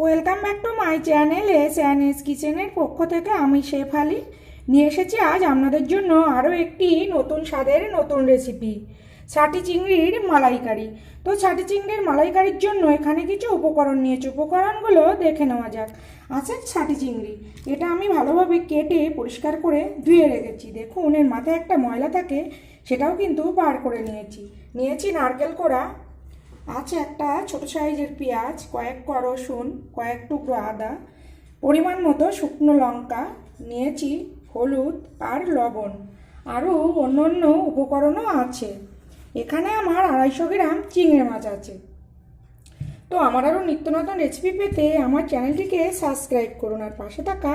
Welcome back to my channel S and S কিচেনের পক্ষ থেকে আমি শেফ আলি নিয়ে এসেছি আজ আপনাদের জন্য আরও একটি নতুন স্বাদের নতুন রেসিপি ছাটি চিংড়ির মালাইকারি। তো ছাটি চিংড়ির মালাইকারির জন্য এখানে কিছু উপকরণ নিয়েছি। উপকরণগুলো দেখে নেওয়া যাক। আছে ছাটি চিংড়ি। এটা আমি ভালোভাবে কেটে পরিষ্কার করে ধুয়ে রেখেছি। দেখুন, এর মাথায় একটা ময়লা থাকে, সেটাও কিন্তু বার করে নিয়েছি। নিয়েছি নারকেল কোড়া আছে একটা ছোট সাইজের পেঁয়াজ, কয়েক ক রসুন, কয়েক টুকরো আদা, পরিমাণ মতো শুকনো লঙ্কা, নিয়েছি হলুদ আর লবণ। আরও অন্য অন্য উপকরণও আছে। এখানে আমার আড়াইশো গ্রাম চিংড়ি মাছ আছে। তো আমার আরও নিত্য নতুন রেসিপি পেতে আমার চ্যানেলটিকে সাবস্ক্রাইব করুন আর পাশে থাকা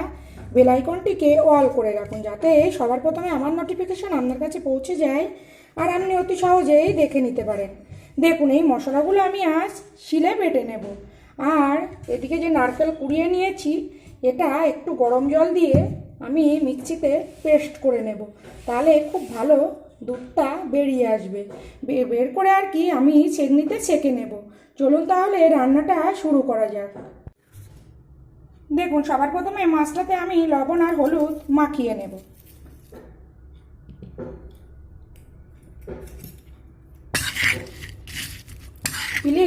বেল আইকনটিকে অল করে রাখুন যাতে সবার প্রথমে আমার নোটিফিকেশন আপনার কাছে পৌঁছে যায় আর আপনি অতি সহজেই দেখে নিতে পারেন। দেখুন, এই মশলাগুলো আমি আজ শিলে বেটে নেব। আর এদিকে যে নারকেল কুড়িয়ে নিয়েছি, এটা একটু গরম জল দিয়ে আমি মিক্সিতে পেস্ট করে নেব। তাহলে খুব ভালো দুধটা বেরিয়ে আসবে। বের করে আর কি আমি সেগনিতে সেকে নেব। চলুন তাহলে রান্নাটা শুরু করা যাক। দেখুন, সবার প্রথমে মাছটাতে আমি লবণ আর হলুদ মাখিয়ে নেব।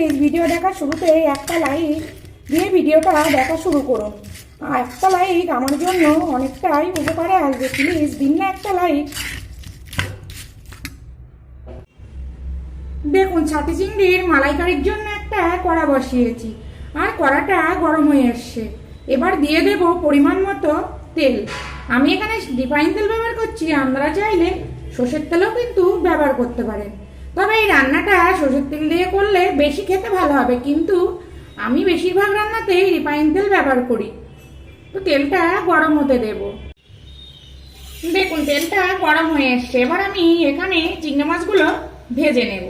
প্লিজ ভিডিও দেখা শুরুতে একটা লাইক দিয়ে ভিডিওটা দেখা শুরু করো। একটা লাইক আমার জন্য অনেকটাই উপকারে আসবে। প্লিজ দিন না একটা লাইক দেখুন, ছাতি চিংড়ির মালাইকারির জন্য একটা কড়া বসিয়েছি। আর কড়াটা গরম হয়ে এসছে। এবার দিয়ে দেব পরিমাণ মতো তেল। আমি এখানে রিফাইন তেল ব্যবহার করছি। আপনারা চাইলে সর্ষের তেলও কিন্তু ব্যবহার করতে পারেন। তবে এই রান্নাটা সরষের তেল দিয়ে করলে বেশি খেতে ভালো হবে। কিন্তু আমি বেশিরভাগ রান্নাতে রিফাইন তেল ব্যবহার করি। তো তেলটা গরম হতে দেব। দেখুন, তেলটা গরম হয়ে এসছে। এবার আমি এখানে চিংড়ি মাছগুলো ভেজে নেব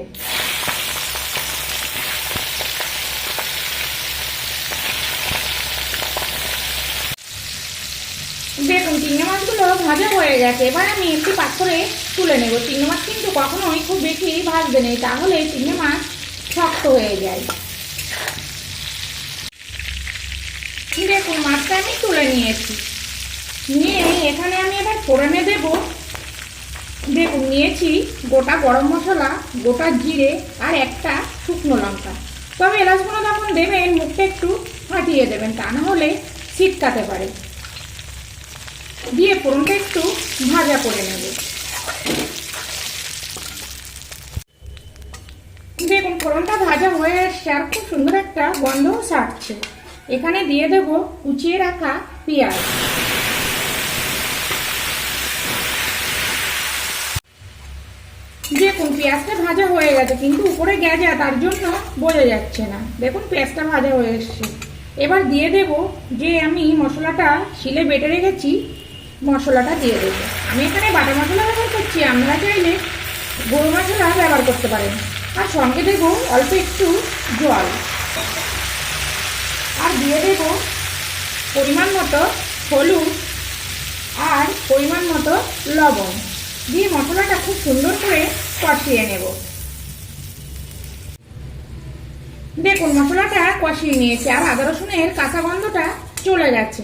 দেখুন চিংড়ি মাছগুলো ভাজা হয়ে গেছে। এবার আমি একটি পাত্রে তুলে নেব। চিংড়ি মাছ কিন্তু কখনোই খুব বেশি ভাজবে নেই, তাহলে চিংড়ি মাছ শক্ত হয়ে যায়। দেখুন, মাছটা আমি তুলে নিয়েছি। নিয়ে এখানে আমি এবার ফোড়নে দেব। দেখুন, নিয়েছি গোটা গরম মশলা, গোটা জিরে আর একটা শুকনো লঙ্কা। তবে এলাচগুলো যখন দেবেন, মুখটা একটু ফাটিয়ে দেবেন, তা না হলে ছিটকাতে পারে। দিয়ে ফোড়নটা একটু ভাজা করে নেব। দেখুন ফোড়নটা ভাজা হয়ে এসছে আর খুব সুন্দর একটা গন্ধও ছাড়ছে। এখানে দিয়ে দেব কুচিয়ে রাখা পেঁয়াজ। দেখুন, পেঁয়াজটা ভাজা হয়ে গেছে, কিন্তু উপরে গেজা তার জন্য বোঝা যাচ্ছে না। দেখুন, পেঁয়াজটা ভাজা হয়ে এসছে। এবার দিয়ে দেব যে আমি মশলাটা শিলে বেটে রেখেছি মশলাটা দিয়ে দেবো। আমি এখানে বাটা মশলা ব্যবহার করছি, আপনারা চাইলে গরু মশলা ব্যবহার করতে পারেন। আর সঙ্গে দেবো অল্প একটু জল। আর দিয়ে দেবো পরিমাণ মতো হলুদ আর পরিমাণ মতো লবণ। দিয়ে মশলাটা খুব সুন্দর করে কষিয়ে নেব। দেখুন, মশলাটা কষিয়ে নিয়েছে। আর আদা রসুনের কাঁচা গন্ধটা চলে গেছে।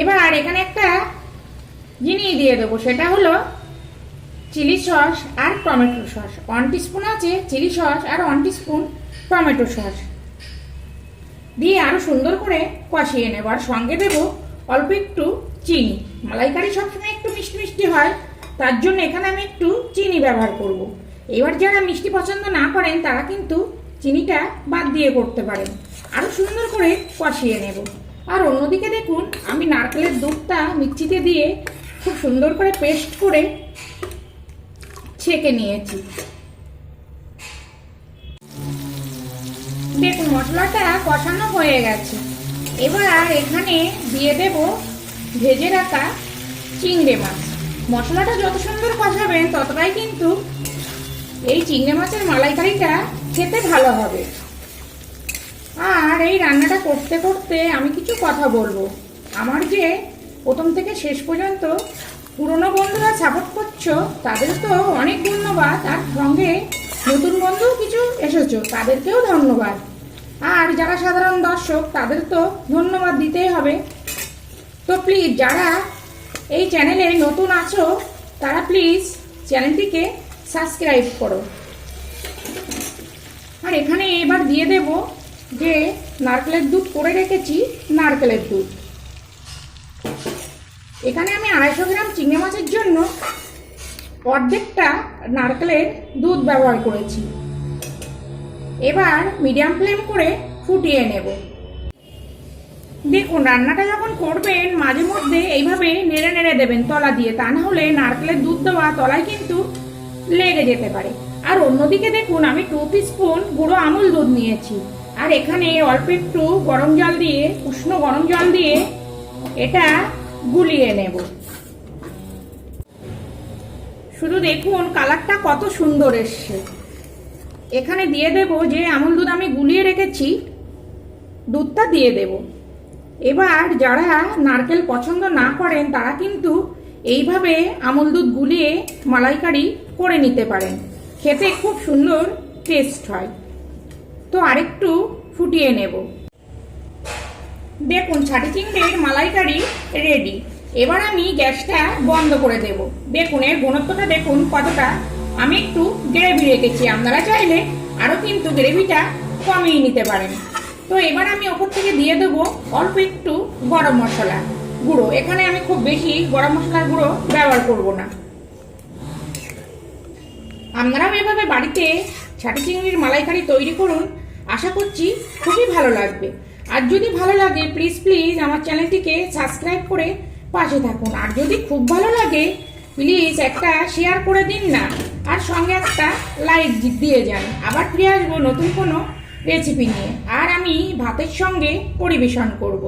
এবার এখানে একটা জিনিস দিয়ে দেবো, সেটা হলো চিলি সস আর টমেটো সস। ওয়ান স্পুন আছে চিলি সস আর ওয়ান স্পুন টমেটো সস। দিয়ে আরও সুন্দর করে কষিয়ে নেব। আর সঙ্গে দেবো অল্প একটু চিনি। মালাইকারি সবসময় একটু মিষ্টি মিষ্টি হয়, তার জন্য এখানে আমি একটু চিনি ব্যবহার করব। এবার যারা মিষ্টি পছন্দ না করেন, তারা কিন্তু চিনিটা বাদ দিয়ে করতে পারেন। আরও সুন্দর করে কষিয়ে নেব। আর অন্যদিকে দেখুন, আমি নারকেলের দুধটা মিক্সিতে দিয়ে খুব সুন্দর করে পেস্ট করে ছেঁকে নিয়েছি। দেখুন মশলাটা কষানো হয়ে গেছে। এবার এখানে দিয়ে দেব ভেজে রাখা চিংড়ে মাছ। মশলাটা যত সুন্দর কষাবেন ততটাই কিন্তু এই চিংড়ে মাছের মালাইকারিটা খেতে ভালো হবে। আর এই রান্নাটা করতে করতে আমি কিছু কথা বলব। আমার যে প্রথম থেকে শেষ পর্যন্ত পুরনো বন্ধুরা সাপোর্ট করছ, তাদের তো অনেক ধন্যবাদ। আর সঙ্গে নতুন বন্ধুও কিছু এসেছ, তাদেরকেও ধন্যবাদ। আর যারা সাধারণ দর্শক, তাদের তো ধন্যবাদ দিতেই হবে। তো প্লিজ যারা এই চ্যানেলে নতুন আছো, তারা প্লিজ চ্যানেলটিকে সাবস্ক্রাইব করো। আর এখানে এবার দিয়ে দেব যে, নারকেলের দুধ করে রেখেছি, নারকেলের দুধ। এখানে আমি আড়াইশো গ্রাম চিংড়ি মাছের জন্য অর্ধেকটা নারকেলের দুধ ব্যবহার করেছি। এবার মিডিয়াম ফ্লেম করে ফুটিয়ে নেব। দেখুন, রান্নাটা যখন করবেন, মাঝে মধ্যে এইভাবে নেড়ে নেড়ে দেবেন তলা দিয়ে। তা না হলে নারকেলের দুধ দেওয়া তলায় কিন্তু লেগে যেতে পারে। আর অন্যদিকে দেখুন, আমি টু স্পুন গুঁড়ো আমুল দুধ নিয়েছি। আর এখানে অল্প একটু গরম জল দিয়ে, উষ্ণ গরম জল দিয়ে এটা গুলিয়ে নেব। শুধু দেখুন, কালারটা কত সুন্দর এসছে। এখানে দিয়ে দেব যে আমুল দুধ আমি গুলিয়ে রেখেছি, দুধটা দিয়ে দেব। এবার যারা নারকেল পছন্দ না করেন, তারা কিন্তু এইভাবে আমুল দুধ গুলিয়ে মালাইকারি করে নিতে পারেন। খেতে খুব সুন্দর টেস্ট হয়। তো আরেকটু ফুটিয়ে নেব। দেখুন, ছাটি চিংড়ির মালাইকারি রেডি এবার আমি গ্যাসটা বন্ধ করে দেব। দেখুন, এর ঘনত্বটা দেখুন কতটা। আমি একটু গ্রেভি রেখেছি। আপনারা চাইলে আরও কিন্তু গ্রেভিটা কমিয়ে নিতে পারেন। তো এবার আমি ওপর থেকে দিয়ে দেবো অল্প একটু গরম মশলা গুঁড়ো। এখানে আমি খুব বেশি গরম মশলার গুঁড়ো ব্যবহার করব না। আপনারাও এভাবে বাড়িতে ছাটি চিংড়ির মালাইকারি তৈরি করুন। আশা করছি খুবই ভালো লাগবে। আর যদি ভালো লাগে প্লিজ প্লিজ আমার চ্যানেলটিকে সাবস্ক্রাইব করে পাশে থাকুন। আর যদি খুব ভালো লাগে প্লিজ একটা শেয়ার করে দিন না, আর সঙ্গে একটা লাইক দিয়ে যান। আবার ফিরে আসব নতুন কোনো রেসিপি নিয়ে। আর আমি ভাতের সঙ্গে পরিবেশন করব।